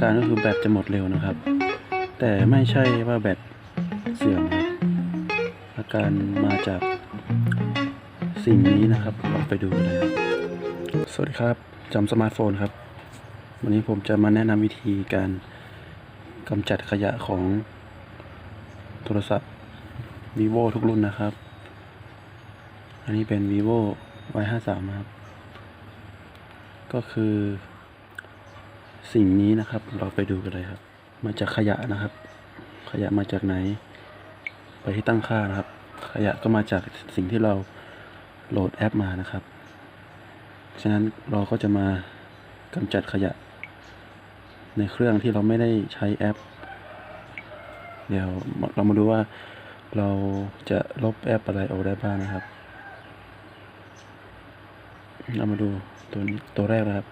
การก็คือแบตจะหมดเร็วนะครับ แต่ไม่ใช่ว่าแบตเสื่อมครับอาการมาจากสิ่งนี้นะครับเราไปดูเลยครับสวัสดีครับจำสมาร์ทโฟนครับ วันนี้ผมจะมาแนะนำวิธีการกำจัดขยะของโทรศัพท์ vivo ทุกรุ่นนะครับ อันนี้เป็น vivo y 5 3ครับ ก็คือ สิ่งนี้นะครับ เราไปดูกันเลยครับ มาจากขยะนะครับ ขยะมาจากไหน ไปที่ตั้งค่านะครับ ขยะก็มาจากสิ่งที่เราโหลดแอปมานะครับ ฉะนั้นเราก็จะมากำจัดขยะ ในเครื่องที่เราไม่ได้ใช้แอป เดี๋ยวเรามาดูว่าเราจะลบแอปอะไรออกได้บ้างนะครับ เรามาดูตัวนี้ตัวแรกนะครับ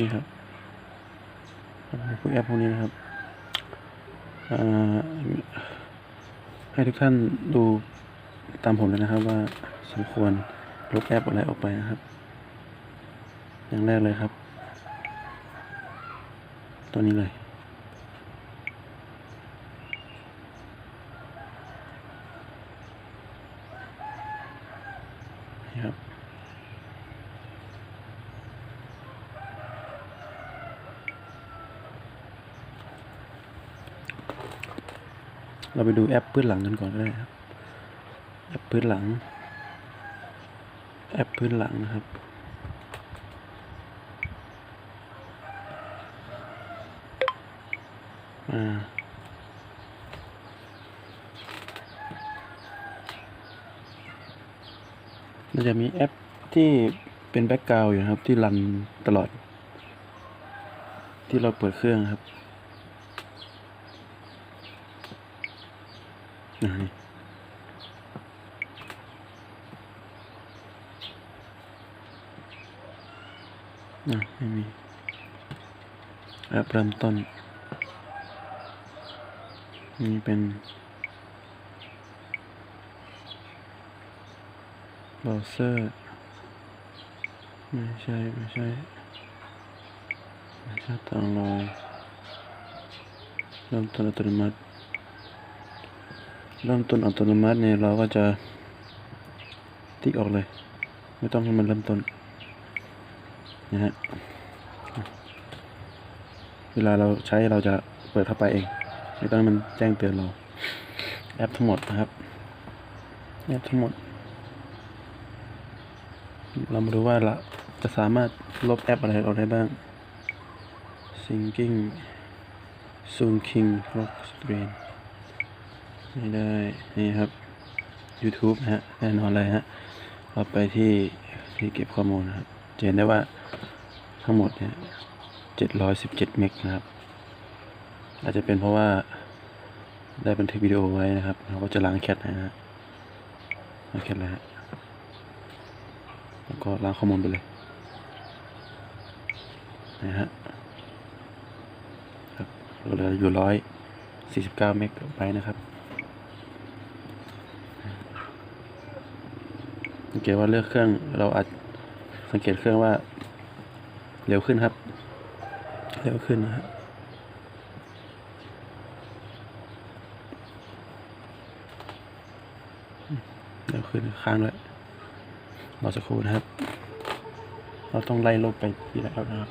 นี่ครับพวกแอปพวกนี้นะครับให้ทุกท่านดูตามผมเลยนะครับว่าสมควรลบแอปอะไรออกไปนะครับ อย่างแรกเลยครับ ตัวนี้เลยครับ เราไปดูแอปพื้นหลังกันก่อนก็ได้ครับแอปพื้นหลัง แอปพื้นหลังนะครับ อ่ามันจะมีแอปที่เป็นแบ็กกราวอยู่ครับที่รันตลอด ที่เราเปิดเครื่องครับ อ่านี่อะไม่มีแอปเริ่มต้นนี่เป็นเบราว์เซอร์ไม่ใช่ไม่ใช่ไม่ใช่ต่างลอยเริ่มต้นอัตโนมัติ เริ่มต้นอัตโนมัติเนี่ยเราก็จะติ๊กออกเลย ไม่ต้องให้มันเริ่มต้นนะฮะเวลาเราใช้เราจะเปิดเข้าไปเอง ไม่ต้องมันแจ้งเตือนเรา แอปทั้งหมดนะครับ แอปทั้งหมด เรามาดูว่าเราจะสามารถลบแอปอะไรออกได้บ้าง Syncing Syncing Lock Screen ไม่ได้ นี่ครับ YouTube นะฮะแน่นอนเลยฮะเราไปที่ที่เก็บข้อมูลนะครับจะเห็นได้ว่าทั้งหมดเนี่ย717เจ็ดเมกนะครับ อาจจะเป็นเพราะว่าได้บันทึกวิดีโอไว้นะครับ เราก็จะล้างแคทนะฮะล้างแคทแล้วฮะแล้วก็ล้างข้อมูลไปเลยนะฮะครับเหลืออยู่ร้อยสี่สิบเก้าเมกไปนะครับ สังเกตว่าเลือกเครื่องเราอาจสังเกตเครื่องว่า เร็วขึ้นครับ เร็วขึ้นนะฮะเร็วขึ้นค้างด้วยรอสักครู่นะครับ เราต้องไล่ลบไปทีละแล้วนะครับ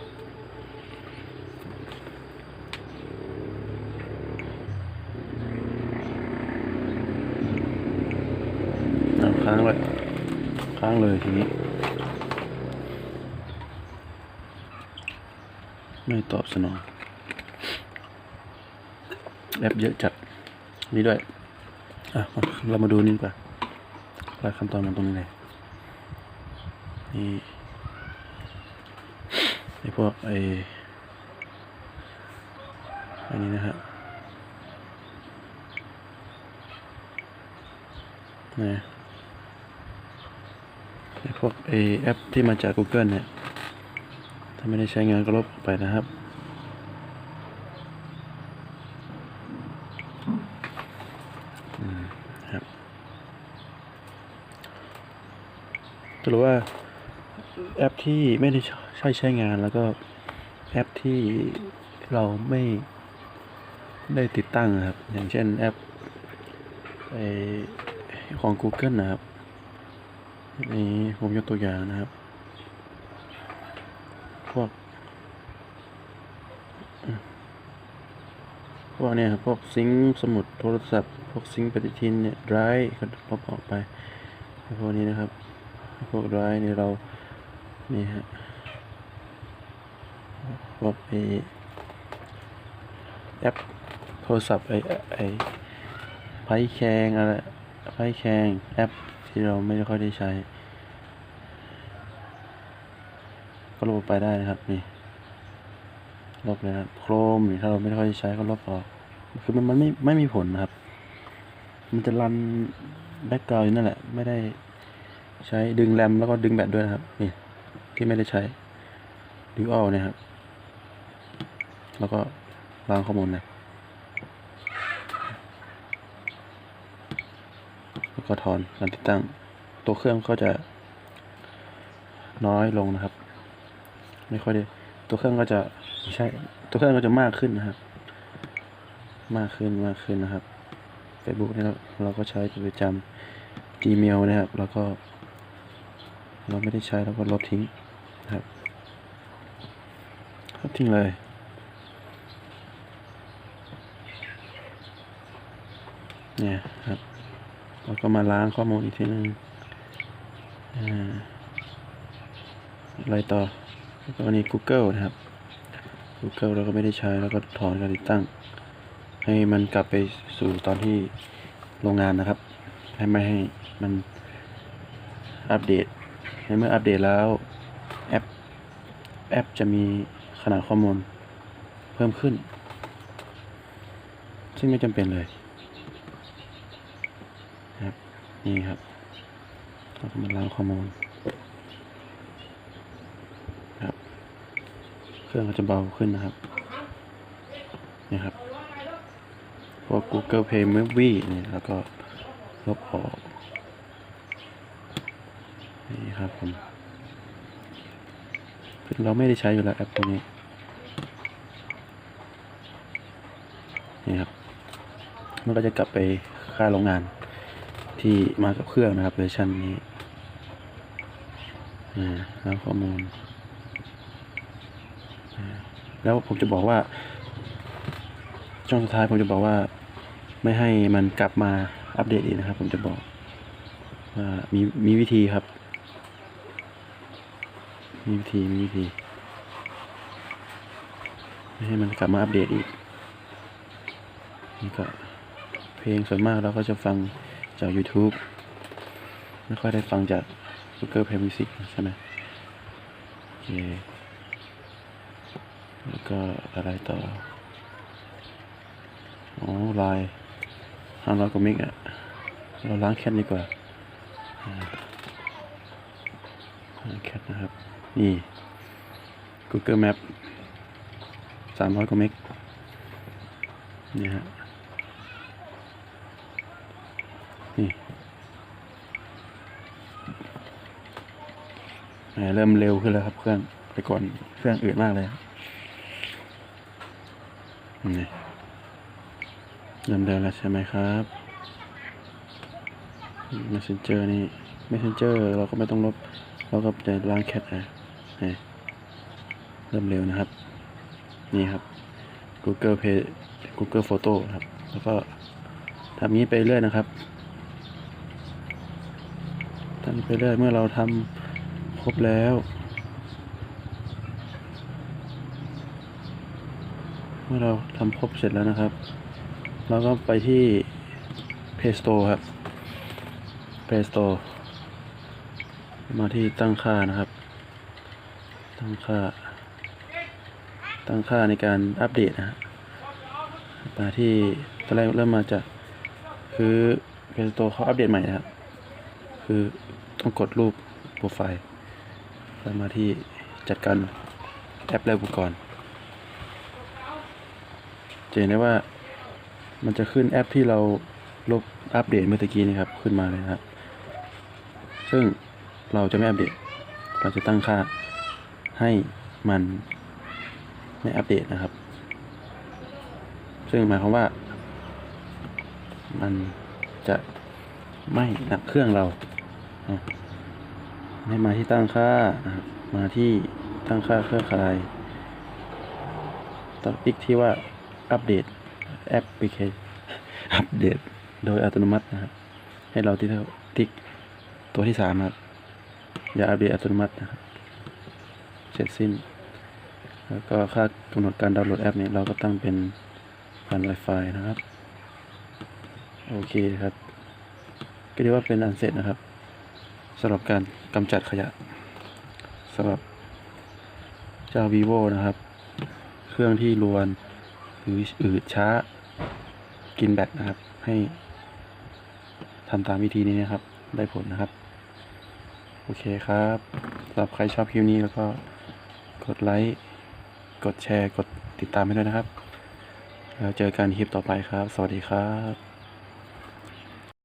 ค้างเลย ค้างเลยทีนี้ ไม่ตอบสนองแอปเยอะจัดนี่ด้วย อะ เรามาดูนี่ดีกว่ารายขั้นตอนมันตรงนี้เลยนี่ไอพวกไออันนี้นะฮะนะไอ พวกไอแอปที่มาจาก Google เนี่ย ถ้าไม่ได้ใช้งานก็ลบออกไปนะครับอืมครับสรุปว่าแอปที่ไม่ได้ใช้ใช้งานแล้วก็แอปที่เราไม่ได้ติดตั้งครับ อย่างเช่นแอปไอของ Google นะครับ นี่ผมยกตัวอย่างนะครับ พวก พวกเนี่ยครับพวกซิงสมุดโทรศัพท์ พวกซิงปฏิทินเนี่ยไดร์ก็พบออกไป พวกนี้นะครับ พวกไดร์เนี่ยเรา นี่ฮะ พวกไอแอปโทรศัพท์ไอไอไพแคงอะไรไพแคงแอป ที่เราไม่ค่อยได้ใช้ ก็ลบไปได้นะครับนี่ลบเลยนะครับโครมถ้าเราไม่ค่อยใช้ก็ลบออก คือมันมันไม่ไม่มีผลนะครับ มันจะรันแบ็กกราวด์อยู่นั่นแหละ ไม่ได้ใช้ดึงแรมแล้วก็ดึงแบตด้วยนะครับ นี่ที่ไม่ได้ใช้ดูอัลเนี่ยครับ แล้วก็ล้างข้อมูลนะแล้ว ก็ถอนการติดตั้ง ตัวเครื่องก็จะน้อยลงนะครับ ไม่ค่อยได้ตัวเครื่องก็จะไม่ใช่ ตัวเครื่องก็จะมากขึ้นนะครับ มากขึ้นมากขึ้นนะครับ Facebook เนี่ยเราก็ใช้ประจำ Gmail นะครับแล้วก็ เราไม่ได้ใช้เราก็ลบทิ้งนะครับลบทิ้งเลยเนี่ยครับ เราก็มาล้างข้อมูลอีกทีนึงอ่าอะไรต่อแล้วก็นี่ Google นะครับ Google เราก็ไม่ได้ใช้แล้วก็ถอนการติดตั้ง ให้มันกลับไปสู่ตอนที่โรงงานนะครับ ให้ไม่ให้มันอัปเดตในเมื่ออัปเดตแล้วแอปแอปจะมีขนาดข้อมูลเพิ่มขึ้น ซึ่งไม่จำเป็นเลย นี่ครับเราก็มาล้างข้อมูลครับ เครื่องก็จะเบาขึ้นนะครับนี่ครับพวก Google Play Movie นี่แล้วก็ลบออกนี่ครับผมเราไม่ได้ใช้อยู่แล้วแอปตัวนี้นี่ครับ มันก็จะกลับไปค่าโรงงาน ที่มากับเครื่องนะครับเวอร์ชันนี้อ่แล้วข้อมูล แล้วผมจะบอกว่า ช่องสุดท้ายผมจะบอกว่า ไม่ให้มันกลับมาอัปเดตอีกนะครับ ผมจะบอกว่ามีมีวิธีครับ มีวิธีมีวิธี ไม่ให้มันกลับมาอัปเดตอีกนี่ก็เพลงส่วนมากเราก็จะฟัง จาก YouTube ไม่ค่อยได้ฟังจาก Google Play Music ใช่ไหมโอเคแล้วก็อะไรต่อ อ๋อลายห้าร้อยกว่าเมกอะเราล้างแคทดีกว่าล้างแคทนะครับ นี่ Google Map สามร้อยกว่าเมกนี่ฮะ นี่เริ่มเร็วขึ้นแล้วครับเครื่องไปก่อนเครื่องอืดมากเลยนี่เริ่มเดินแล้วใช่ไหมครับ Messenger นี่ Messenger เราก็ไม่ต้องลบ เราก็จะล้างแคทนะนี่เริ่มเร็วนะครับ นี่ครับ Google Play Google Photo ครับ แล้วก็ทำนี้ไปเรื่อยนะครับทำนี้ไป เรื่อยเมื่อเราทำครบแล้ว เมื่อเราทำครบเสร็จแล้วนะครับ เราก็ไปที่ Play Store ครับ Play Store มาที่ตั้งค่านะครับ ตั้งค่า ตั้งค่าในการอัปเดตนะฮะมาที่ตอนแรกเริ่มมาจากคือ Play Store เขาอัปเดตใหม่นะครับ คือ ต้องกดรูปโปรไฟล์แล้วมาที่จัดการแอปและอุปกรณ์จะเห็นได้ว่ามันจะขึ้นแอปที่เราลบอัปเดตเมื่อตะกี้นี่ครับขึ้นมาเลยนะครับซึ่งเราจะไม่อัปเดต เราจะตั้งค่าให้มันไม่อัปเดตนะครับ ซึ่งหมายความว่า มันจะไม่หนักเครื่องเรา ให้มาที่ตั้งค่านะครับมาที่ตั้งค่าเครื่องคายต้องติ๊กที่ว่าอัปเดตแอปพลิเคชอัปเดตโดยอัตโนมัตินะครับ ให้เราที่เท่าติ๊กตัวที่สามครับ อย่าอัปเดตอัตโนมัตินะครับ เสร็จสิ้น แล้วก็ค่ากำหนดการดาวน์โหลดแอปนี่ยเราก็ตั้งเป็นผ่าน Wi-Fi นะครับ โอเคครับ ก็เรียกว่าเป็นอันเสร็จนะครับ สำหรับการกำจัดขยะสำหรับเจ้า vivo นะครับ เครื่องที่รวนหรืออืดช้ากินแบตนะครับ ให้ทำตามวิธีนี้นะครับ ได้ผลนะครับ โอเคครับสำหรับใครชอบคลิปนี้แล้วก็กดไลค์กดแชร์ กดติดตามให้ด้วยนะครับ แล้วเจอกันคลิปต่อไปครับ สวัสดีครับ